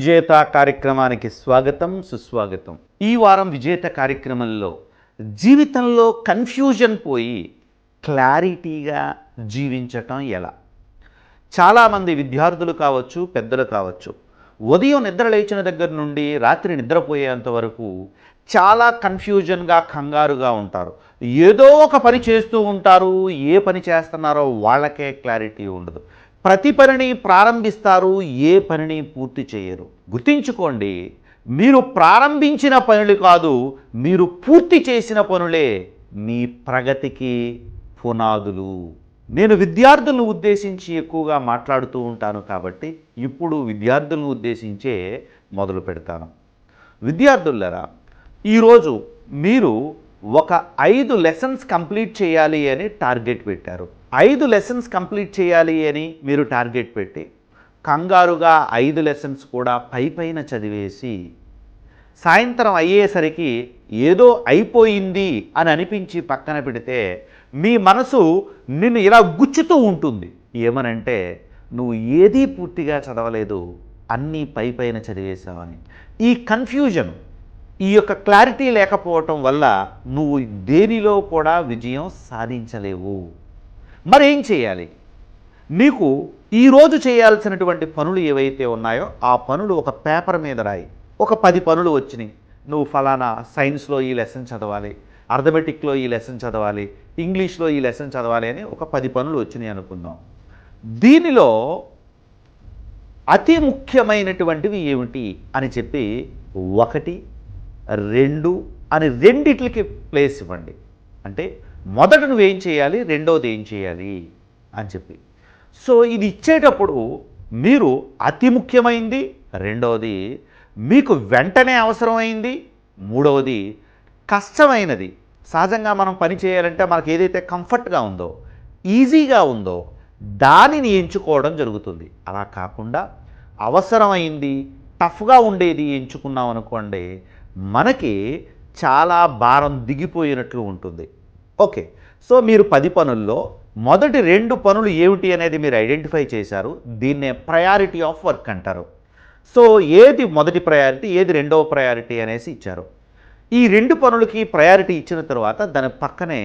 విజేత కార్యక్రమానికి స్వాగతం సుస్వాగతం. ఈ వారం విజేత కార్యక్రమంలో జీవితంలో కన్ఫ్యూజన్ పోయి క్లారిటీగా జీవించటం ఎలా? చాలామంది విద్యార్థులు కావచ్చు పెద్దలు కావచ్చు ఉదయం నిద్ర లేచిన దగ్గర నుండి రాత్రి నిద్రపోయేంత వరకు చాలా కన్ఫ్యూజన్గా కంగారుగా ఉంటారు. ఏదో ఒక పని చేస్తూ ఉంటారు ఏ పని చేస్తున్నారో వాళ్ళకే క్లారిటీ ఉండదు. ప్రతి పనిని ప్రారంభిస్తారు ఏ పనిని పూర్తి చేయరు. గుర్తించుకోండి మీరు ప్రారంభించిన పనులు కాదు మీరు పూర్తి చేసిన పనులే మీ ప్రగతికి పునాదులు. నేను విద్యార్థులను ఉద్దేశించి ఎక్కువగా మాట్లాడుతూ ఉంటాను కాబట్టి ఇప్పుడు విద్యార్థులను ఉద్దేశించే మొదలు పెడతాను. విద్యార్థులరా ఈరోజు మీరు ఒక ఐదు లెసన్స్ కంప్లీట్ చేయాలి అని టార్గెట్ పెట్టారు. ఐదు లెసన్స్ కంప్లీట్ చేయాలి అని మీరు టార్గెట్ పెట్టి కంగారుగా ఐదు లెసన్స్ కూడా పై పైన చదివేసి సాయంత్రం అయ్యేసరికి ఏదో అయిపోయింది అని అనిపించి పక్కన పెడితే మీ మనసు నిన్ను ఇలా గుచ్చుతూ ఉంటుంది. ఏమనంటే నువ్వు ఏదీ పూర్తిగా చదవలేదు అన్నీ పై పైన చదివేశావని. ఈ కన్ఫ్యూజన్ ఈ యొక్క క్లారిటీ లేకపోవటం వల్ల నువ్వు దేనిలో కూడా విజయం సాధించలేవు. మరేం చేయాలి? నీకు ఈరోజు చేయాల్సినటువంటి పనులు ఏవైతే ఉన్నాయో ఆ పనులు ఒక పేపర్ మీద రాయి. ఒక పది పనులు వచ్చినాయి. నువ్వు ఫలానా సైన్స్లో ఈ లెసన్ చదవాలి అర్థమెటిక్లో ఈ లెసన్ చదవాలి ఇంగ్లీష్లో ఈ లెసన్ చదవాలి అని ఒక పది పనులు వచ్చినాయి అనుకుందాం. దీనిలో అతి ముఖ్యమైనటువంటివి ఏమిటి అని చెప్పి ఒకటి రెండు అని రెండిట్లకి ప్లేస్ ఇవ్వండి. అంటే మొదట నువ్వేం చేయాలి? రెండవది ఏం చేయాలి? అని చెప్పి. సో ఇది ఇచ్చేటప్పుడు మీరు అతి ముఖ్యమైంది రెండవది మీకు వెంటనే అవసరమైంది మూడవది కష్టమైనది. సహజంగా మనం పని చేయాలంటే మనకు ఏదైతే కంఫర్ట్గా ఉందో ఈజీగా ఉందో దానిని ఎంచుకోవడం జరుగుతుంది. అలా కాకుండా అవసరమైంది టఫ్గా ఉండేది ఎంచుకున్నాం అనుకోండి మనకి చాలా భారం దిగిపోయినట్లు ఉంటుంది. ఓకే. సో మీరు పది పనుల్లో మొదటి రెండు పనులు ఏమిటి అనేది మీరు ఐడెంటిఫై చేశారు. దీన్నే ప్రయారిటీ ఆఫ్ వర్క్ అంటారు. సో ఏది మొదటి ప్రయారిటీ ఏది రెండవ ప్రయారిటీ అనేసి ఇచ్చారు. ఈ రెండు పనులకి ప్రయారిటీ ఇచ్చిన తర్వాత దాని పక్కనే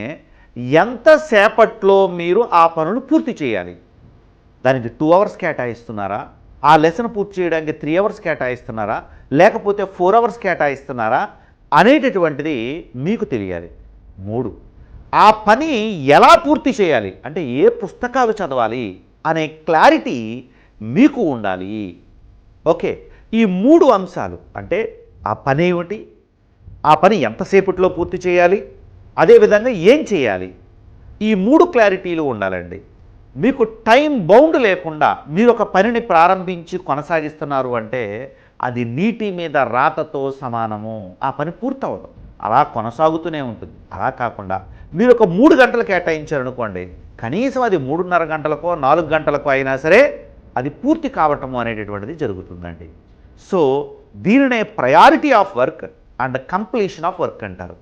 ఎంతసేపట్లో మీరు ఆ పనులు పూర్తి చేయాలి? దానికి టూ అవర్స్ కేటాయిస్తున్నారా? ఆ లెసన్ పూర్తి చేయడానికి త్రీ అవర్స్ కేటాయిస్తున్నారా? లేకపోతే ఫోర్ అవర్స్ కేటాయిస్తున్నారా? అనేటటువంటిది మీకు తెలియాలి. మూడు. ఆ పని ఎలా పూర్తి చేయాలి? అంటే ఏ పుస్తకాలు చదవాలి? అనే క్లారిటీ మీకు ఉండాలి. ఓకే ఈ మూడు అంశాలు అంటే ఆ పని ఏమిటి? ఆ పని ఎంతసేపట్లో పూర్తి చేయాలి? అదేవిధంగా ఏం చేయాలి? ఈ మూడు క్లారిటీలు ఉండాలండి. మీకు టైం బౌండ్ లేకుండా మీరు ఒక పనిని ప్రారంభించి కొనసాగిస్తున్నారు అంటే అది నీటి మీద రాతతో సమానము. ఆ పని పూర్తవదు. అలా కొనసాగుతూనే ఉంటుంది. అలా కాకుండా మీరు ఒక మూడు గంటలు కేటాయించారనుకోండి కనీసం అది మూడున్నర గంటలకో నాలుగు గంటలకో అయినా సరే అది పూర్తి కావటము అనేటటువంటిది జరుగుతుందండి. సో దీనినే priority of work and completion of work అంటారు.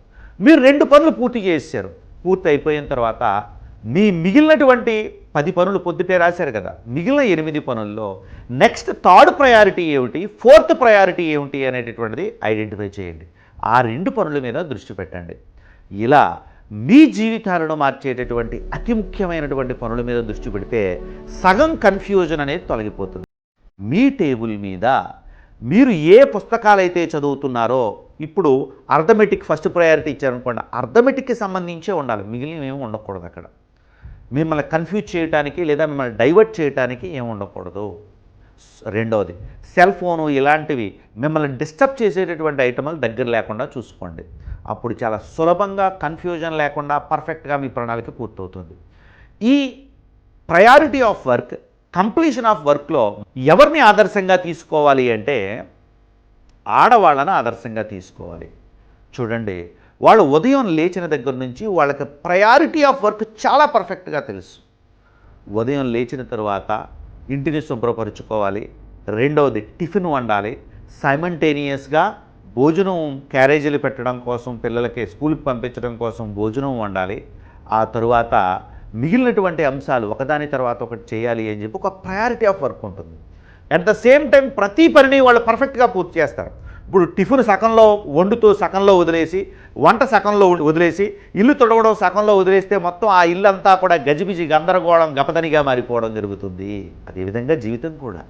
మీరు రెండు పనులు పూర్తి చేశారు. పూర్తి అయిపోయిన తర్వాత మీ మిగిలినటువంటి పది పనులు పొద్దుటే రాశారు కదా. మిగిలిన ఎనిమిది పనుల్లో నెక్స్ట్ థర్డ్ ప్రయారిటీ ఏమిటి? ఫోర్త్ ప్రయారిటీ ఏమిటి అనేటటువంటిది ఐడెంటిఫై చేయండి. ఆ రెండు పనుల మీద దృష్టి పెట్టండి. ఇలా మీ జీవితాలను మార్చేటటువంటి అతి ముఖ్యమైనటువంటి పనుల మీద దృష్టి పెడితే సగం కన్ఫ్యూజన్ అనేది తొలగిపోతుంది. మీ టేబుల్ మీద మీరు ఏ పుస్తకాలైతే చదువుతున్నారో ఇప్పుడు అర్థమెటిక్ ఫస్ట్ ప్రయారిటీ ఇచ్చారనుకోండి అర్థమెటిక్కి సంబంధించే ఉండాలి. మిగిలినవి ఏమి ఉండకూడదు అక్కడ. మిమ్మల్ని కన్ఫ్యూజ్ చేయడానికి లేదా మిమ్మల్ని డైవర్ట్ చేయడానికి ఏమి ఉండకూడదు. రెండవది సెల్ ఫోను ఇలాంటివి మిమ్మల్ని డిస్టర్బ్ చేసేటటువంటి ఐటమ్లు దగ్గర లేకుండా చూసుకోండి. అప్పుడు చాలా సులభంగా కన్ఫ్యూజన్ లేకుండా పర్ఫెక్ట్గా మీ ప్రణాళిక పూర్తవుతుంది. ఈ priority of work completion of వర్క్లో ఎవరిని ఆదర్శంగా తీసుకోవాలి అంటే ఆడవాళ్ళని ఆదర్శంగా తీసుకోవాలి. చూడండి వాళ్ళు ఉదయం లేచిన దగ్గర నుంచి వాళ్ళకి ప్రయారిటీ ఆఫ్ వర్క్ చాలా పర్ఫెక్ట్గా తెలుసు. ఉదయం లేచిన తర్వాత ఇంటిని శుభ్రపరుచుకోవాలి. రెండవది టిఫిన్ వండాలి. సైమంటేనియస్గా భోజనం క్యారేజీలు పెట్టడం కోసం పిల్లలకి స్కూల్కి పంపించడం కోసం భోజనం వండాలి. ఆ తరువాత మిగిలినటువంటి అంశాలు ఒకదాని తర్వాత ఒకటి చేయాలి అని చెప్పి ఒక ప్రయారిటీ ఆఫ్ వర్క్ ఉంటుంది. అట్ ద సేమ్ టైం ప్రతి పనిని వాళ్ళు పర్ఫెక్ట్గా పూర్తి చేస్తారు. ఇప్పుడు టిఫిన్ సగంలో వండుతూ సగంలో వదిలేసి వంట సగంలో వదిలేసి ఇల్లు తొడవడం సగంలో వదిలేస్తే మొత్తం ఆ ఇల్లు అంతా కూడా గజిబిజి గందరగోళం గపదనిగా మారిపోవడం జరుగుతుంది. అదేవిధంగా జీవితం కూడా.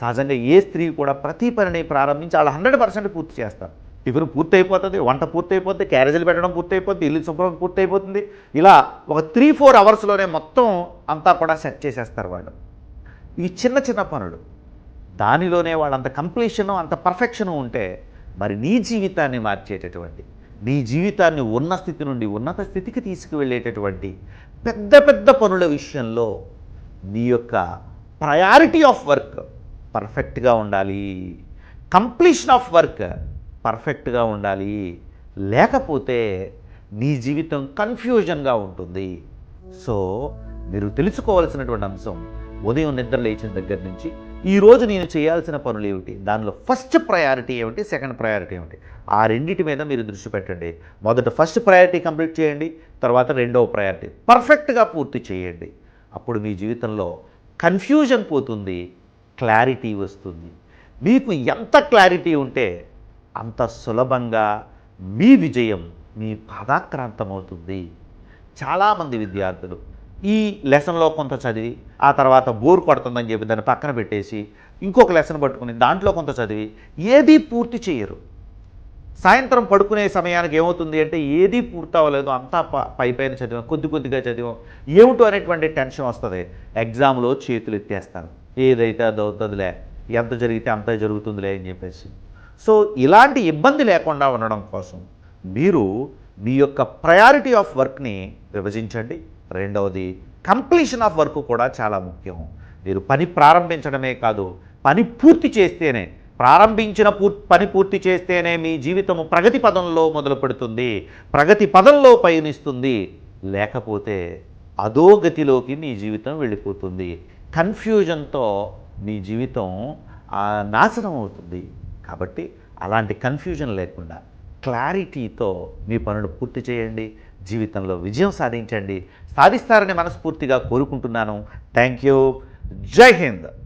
సహజంగా ఏ స్త్రీ కూడా ప్రతి పనిని ప్రారంభించి వాళ్ళు హండ్రెడ్ పర్సెంట్ పూర్తి చేస్తారు. టిఫిన్ పూర్తయిపోతుంది వంట పూర్తయిపోతుంది క్యారేజీలు పెట్టడం పూర్తయిపోతుంది ఇల్లు శుభ్రం పూర్తయిపోతుంది. ఇలా ఒక త్రీ ఫోర్ అవర్స్లోనే మొత్తం అంతా కూడా సెట్ చేసేస్తారు వాళ్ళు. ఈ చిన్న చిన్న పనులు. దానిలోనే వాళ్ళంత కంప్లీషను అంత పర్ఫెక్షను ఉంటే మరి నీ జీవితాన్ని మార్చేటటువంటి నీ జీవితాన్ని ఉన్న స్థితి నుండి ఉన్నత స్థితికి తీసుకువెళ్ళేటటువంటి పెద్ద పెద్ద పనుల విషయంలో నీ యొక్క ప్రయారిటీ ఆఫ్ వర్క్ పర్ఫెక్ట్గా ఉండాలి. కంప్లీషన్ ఆఫ్ వర్క్ పర్ఫెక్ట్గా ఉండాలి. లేకపోతే నీ జీవితం కన్ఫ్యూజన్గా ఉంటుంది. సో మీరు తెలుసుకోవాల్సినటువంటి అంశం ఉదయం నిద్ర లేచిన దగ్గర నుంచి ఈ రోజు నేను చేయాల్సిన పనులు ఏమిటి? దానిలో ఫస్ట్ ప్రయారిటీ ఏమిటి? సెకండ్ ప్రయారిటీ ఏమిటి? ఆ రెండింటి మీద మీరు దృష్టి పెట్టండి. మొదట ఫస్ట్ ప్రయారిటీ కంప్లీట్ చేయండి. తర్వాత రెండవ ప్రయారిటీ పర్ఫెక్ట్గా పూర్తి చేయండి. అప్పుడు మీ జీవితంలో కన్ఫ్యూజన్ పోతుంది క్లారిటీ వస్తుంది. మీకు ఎంత క్లారిటీ ఉంటే అంత సులభంగా మీ విజయం మీ పదాక్రాంతమవుతుంది. చాలామంది విద్యార్థులు ఈ లెసన్లో కొంత చదివి ఆ తర్వాత బోర్ కొడుతుందని చెప్పి దాన్ని పక్కన పెట్టేసి ఇంకొక లెసన్ పట్టుకుని దాంట్లో కొంత చదివి ఏదీ పూర్తి చేయరు. సాయంత్రం పడుకునే సమయానికి ఏమవుతుంది అంటే ఏదీ పూర్తి అవ్వలేదు అంతా ప- పై పైన చదివాం కొద్ది కొద్దిగా చదివాం ఏమిటో అనేటువంటి టెన్షన్ వస్తుంది? ఎగ్జామ్లో చేతులు ఎత్తేస్తాను ఏదైతే అది అవుతుందిలే ఎంత జరిగితే అంత జరుగుతుందిలే అని చెప్పేసి. సో ఇలాంటి ఇబ్బంది లేకుండా ఉండడం కోసం మీరు మీ యొక్క ప్రయారిటీ ఆఫ్ వర్క్ని విభజించండి. రెండవది కంప్లీషన్ ఆఫ్ వర్క్ కూడా చాలా ముఖ్యం. మీరు పని ప్రారంభించడమే కాదు పని పూర్తి చేస్తేనే ప్రారంభించిన పూర్ పని పూర్తి చేస్తేనే మీ జీవితము ప్రగతి పదంలో మొదలు పెడుతుంది ప్రగతి పదంలో పయనిస్తుంది. లేకపోతే అధోగతిలోకి మీ జీవితం వెళ్ళిపోతుంది. కన్ఫ్యూజన్తో మీ జీవితం నాశనం అవుతుంది. కాబట్టి అలాంటి కన్ఫ్యూజన్ లేకుండా క్లారిటీతో మీ పనులు పూర్తి చేయండి జీవితంలో విజయం సాధించండి. సాధిస్తారని మనస్ఫూర్తిగా కోరుకుంటున్నాను. Thank you. జై హింద్.